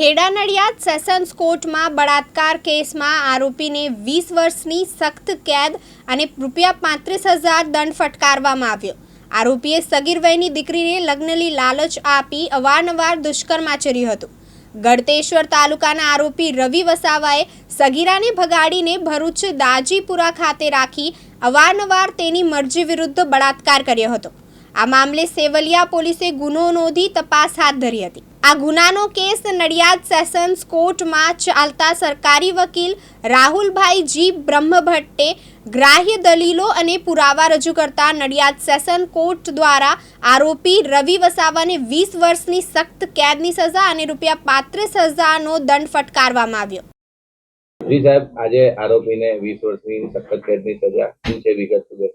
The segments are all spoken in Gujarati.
ખેડા નડિયાદ સેશન્સ કોર્ટમાં બળાત્કાર કેસમાં આરોપીને વીસ વર્ષની સખ્ત કેદ અને રૂપિયા પાંત્રીસ હજાર દંડ ફટકારવામાં આવ્યો. આરોપીએ સગીર વયની દીકરીને લગ્નની લાલચ આપી અવારનવાર દુષ્કર્મ આચર્યું હતું. ગળતેશ્વર તાલુકાના આરોપી રવિ વસાવાએ સગીરાને ભગાડીને ભરૂચ દાજીપુરા ખાતે રાખી અવારનવાર તેની મરજી વિરુદ્ધ બળાત્કાર કર્યો હતો. આ મામલે સેવલિયા પોલીસે ગુનો નોંધી તપાસ હાથ ધરી હતી. આ ગુનાનો કેસ નડિયાદ સેશન્સ કોર્ટમાં ચાલતા સરકારી વકીલ રાહુલભાઈ જી બ્રહ્મભટ્ટે ગ્રાહ્ય દલીલો અને પુરાવા રજૂ કરતા નડિયાદ સેશન કોર્ટ દ્વારા આરોપી રવિ વસાવાને વીસ વર્ષની સખ્ત કેદની સજા અને રૂપિયા પાંત્રીસ હજારનો દંડ ફટકારવામાં આવ્યો. જી સાહેબ આજે આરોપીને વીસ વર્ષની સખત કેદની સજા છે વિગત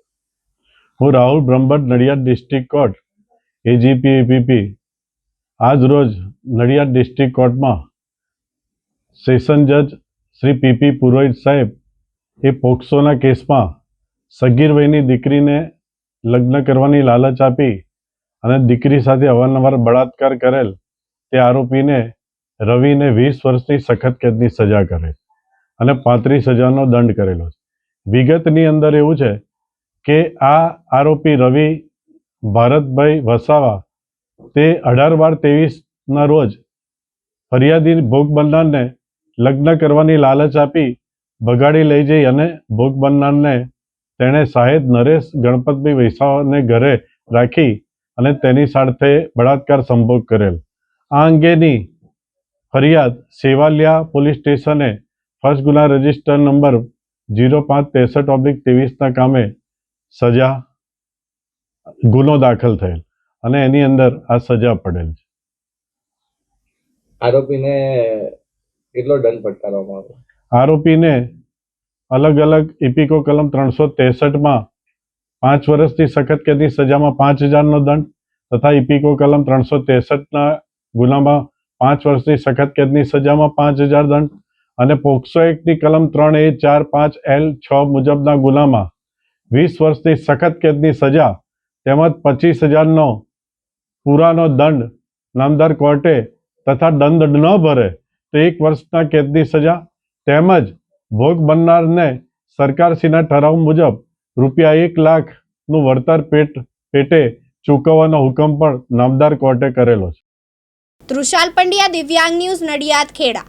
હું Rahul Brahmbhatt Nadiad district court AGP APP આજ રોજ નડિયાદ ડિસ્ટ્રિક્ટ કોર્ટમાં સેશન જજ શ્રી પીપી પુરોહિત સાહેબ એ પોક્સોના કેસમાં સગીર વયની દીકરીને લગ્ન કરવાની લાલચ આપી અને દીકરી સાથે અવારનવાર બળાત્કાર કરેલ તે આરોપીને રવિને વીસ વર્ષની સખત કેદની સજા કરે અને પાંત્રીસ હજારનો દંડ કરેલો છે. વિગતની અંદર એવું છે કે આ આરોપી રવિ ભારતભાઈ વસાવા તે અઢાર બાર ત્રેવીસના રોજ ફરિયાદી ભોગ બનનારને લગ્ન કરવાની લાલચ આપી ભગાડી લઈ જઈ અને ભોગ બનનારને તેણે સાહેબ નરેશ ગણપતભાઈ વૈસાવાને ઘરે રાખી અને તેની સાથે બળાત્કાર સંભોગ કરેલ. આ અંગેની ફરિયાદ સેવાલિયા પોલીસ સ્ટેશને ફર્સ્ટ ગુના રજિસ્ટર નંબર જીરો પાંચ ત્રેસઠ ઓબ્લિક ત્રેવીસના કામે સજા ગુનો દાખલ થયેલ. અને એની અંદર આ સજા પડેલ છે. આરોપીને કેટલો દંડ ફટકારવામાં આવ્યો? આરોપીને અલગ અલગ ઇપિકો કલમ ત્રણસો ત્રેસઠમાં પાંચ વર્ષથી સખત કેદની સજામાં પાંચ હજારનો દંડ તથા ઇપિકો કલમ ત્રણસો ત્રેસઠના ગુનામાં પાંચ વર્ષથી સખત કેદની સજામાં પાંચ હજાર દંડ અને પોક્સો એક્ટની કલમ ત્રણ એ ચાર પાંચ એલ છ મુજબના ગુનામાં વીસ વર્ષથી સખત કેદની સજા તેમજ પચીસ હજારનો પૂરાનો દંડ નામદાર કોર્ટે તથા દંડ ન ભરે તો એક વર્ષના કેદની સજા તેમજ ભોગ બનનારને સરકારશ્રીના ઠરાવ મુજબ રૂપિયા એક લાખનું વળતર પેટ, પેટે ચૂકવવાનો હુકમ પણ નામદાર કોર્ટે કરેલો છે. તૃષાલ પંડ્યા, દિવ્યાંગ ન્યૂઝ નડિયાદ, ખેડા.